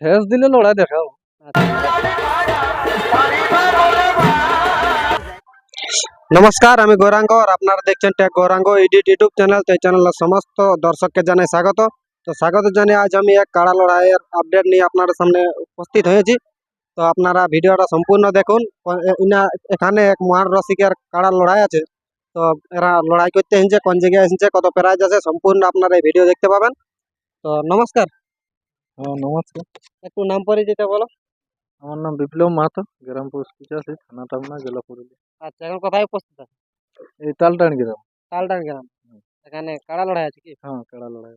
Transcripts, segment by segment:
ঠেস দিলে লড়াই দেখাও নমস্কার আমি গৌরাঙ্গ আর আপনারা দেখছেন tech Gouranga edit YouTube channel তো এই চ্যানেলের সমস্ত দর্শককে জানাই স্বাগত। তো স্বাগত জানিয়ে আজ আমি এক কাড়া লড়াইয়ের আপডেট নিয়ে আপনাদের সামনে উপস্থিত হয়েছি তো আপনারা ভিডিওটা সম্পূর্ণ দেখুন। এখানে এক মহান রসিকের কাড়া লড়াই আছে। তো এরা লড়াই করতে এসেছে কোন জায়গায় এসেছে কত প্রাইজ আছে, সম্পূর্ণ আপনারা এই ভিডিও দেখতে পাবেন। তো নমস্কার। নমস্কার। একটু নাম পরিচিত বলো। আমার নাম বিপ্লব মাহাতো গ্রাম পোস্ট পিছাশি থানা টামনা জেলা পুরুলিয়া। আচ্ছা এখন কোথায় উপস্থিত আছে? এই তালটান গ্রাম। তালটান গ্রাম। এখানে কাড়া লড়াই আছে কি? হ্যাঁ কাড়া লড়াই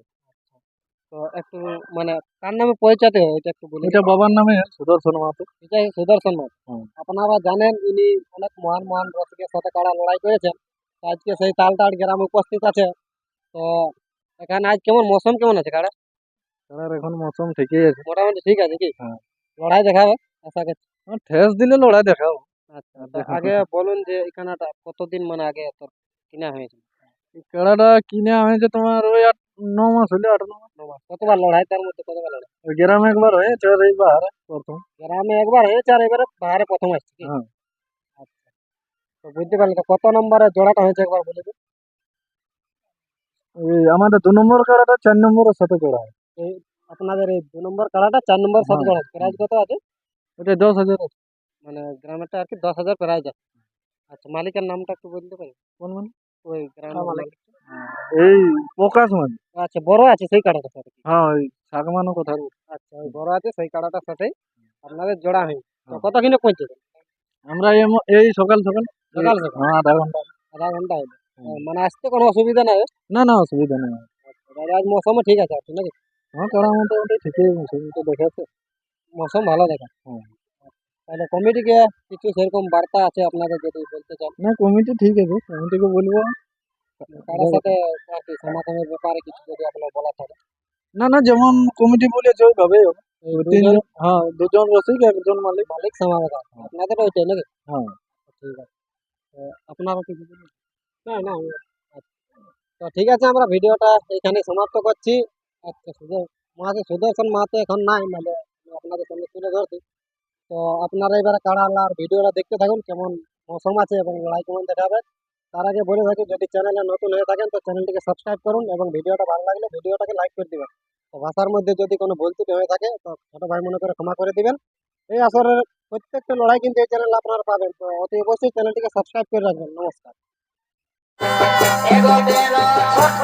তো একটু মানে কার নামে পরিচয় হয়? এটা একটু বলি এটা বাবার নামে সুদর্শন মাহাতো। এটা সুদর্শন মাঠ হুম। আপনারা জানেন ইনি অনেক মহান মহান রসিকের সাথে কাড়া লড়াই করেছেন আজকে সেই তালটাট গ্রামে উপস্থিত আছে। তো এখানে আজ কেমন মৌসুম কেমন আছে কাড়া? কাড়ার এখন মৌসুম ঠিকই আছে। মোটামুটি ঠিক আছে কি? হ্যাঁ। লড়াই দেখাবে আশা করছি। হ্যাঁ, ঠেস দিলে লড়াই দেখাও। আচ্ছা আগে বলুন যে এখানেটা কতদিন মানে আগে তোর কিনা হয়েছে? কাড়াটা কিনে হয়েছে তোমার ওই আট ন মাস হলে আট ন মাস। কতবার লড়াই তার মধ্যে কতবার লড়াই? ওই গ্রামে একবার হয়েছে আর এইবার প্রথম। গ্রামে একবার হয়েছে আর এবারে বাইরে প্রথম আসছে হ্যাঁ। আচ্ছা। তো বুঝতে পারলি তো কত নম্বরে জোড়াটা হয়েছে একবার বলে দিন আমাদের দু নম্বর কাড়াটা চার নম্বরের সাথে জোড়া হয়। আপনাদের এই দু নম্বর কাড়াটা চার নম্বর সাত হ্যাঁ, জোড়া প্রাইজ কত আছে? ওটা দশ হাজার আছে। মানে গ্রামেরটা আর কি দশ হাজার প্রাইজ আছে। আচ্ছা মালিকের নামটা একটু বলতে পারি কোন মানে ওই গ্রামের হ্যাঁ, মালিক। এই প্রকাশ মানে আচ্ছা বড় আছে সেই কাড়াটার সাথে হ্যাঁ ওই সাগমানো কথা। আচ্ছা ওই বড় আছে সেই কাড়াটার সাথেই আপনাদের জোড়া হয়নি তো হ্যাঁ। কত কিনে পৌঁছেছে আমরা এই সকাল সকাল। সকাল সকাল? হ্যাঁ আধা ঘণ্টা। আধা ঘণ্টা হলো। মানে আসতে কোনো অসুবিধা নাই? না না অসুবিধা নেই। আচ্ছা, আজ মৌসুমও ঠিক আছে আপনি নাকি? হ্যাঁ কাড়া মোটামুটি ঠিকই মৌসুম তো দেখাচ্ছে মৌসুম ভালো দেখা। হুম। তাহলে কমিটিকে কিছু সেরকম বার্তা আছে আপনাদের যদি বলতে চান? না কমিটি ঠিক আছে কমিটিকে বলব। কারোর সাথে আর কি সমাধানের ব্যাপারে কিছু যদি আপনার বলা থাকে? না না যেমন কমিটি ওই দুজন তিনজন হ্যাঁ দুজন রসিক একজন মালিক। মালিক সমাধান। আপনাদের ওইটাই নাকি? হ্যাঁ। ঠিক আছে। তো আপনারা কিছু না না। তো ঠিক আছে আমরা ভিডিওটা এখানে সমাপ্ত করছি। আচ্ছা মাহাতো সুদর্শন মাহাতো এখন নাই মানে আপনাদের সামনে তুলে ধরছি। তো আপনারা এবারে কাড়া আল্লাহর ভিডিওটা দেখতে থাকুন, কেমন মৌসুম আছে এবং লড়াই কেমন দেখাবে তার আগে বলে থাকি, যদি চ্যানেলে নতুন হয়ে থাকেন, তো চ্যানেলটিকে সাবস্ক্রাইব করুন এবং ভিডিওটা ভালো লাগলে ভিডিওটাকে লাইক করে দিবেন। তো ভাষার মধ্যে যদি কোনো ভুল ত্রুটি হয়ে থাকে, তো ছোট ভাই মনে করে ক্ষমা করে দিবেন। এই আসরের প্রত্যেকটা লড়াই কিন্তু এই চ্যানেলে আপনারা পাবেন। তো অতি অবশ্যই চ্যানেলটিকে সাবস্ক্রাইব করে রাখবেন। নমস্কার। স্বপ্ন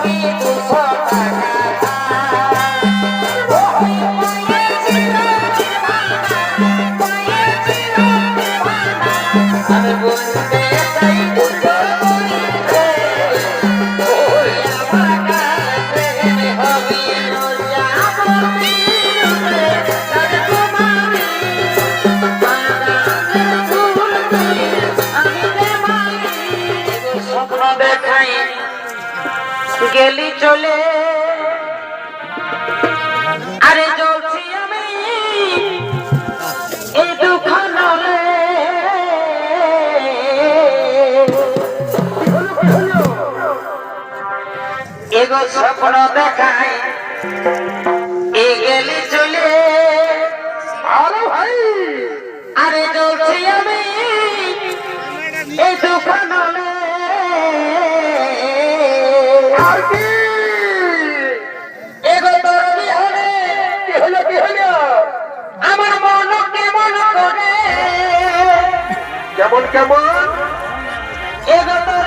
গেলি চলে। আরে জ্বলছি আমি এই দুঃখ নলে এগো স্বপ্ন দেখাই, এ গেলি চলে। আরে ভাই। আরে জ্বলছি আমি এই দোকানে আর কেমন কেমন? কেমন এগো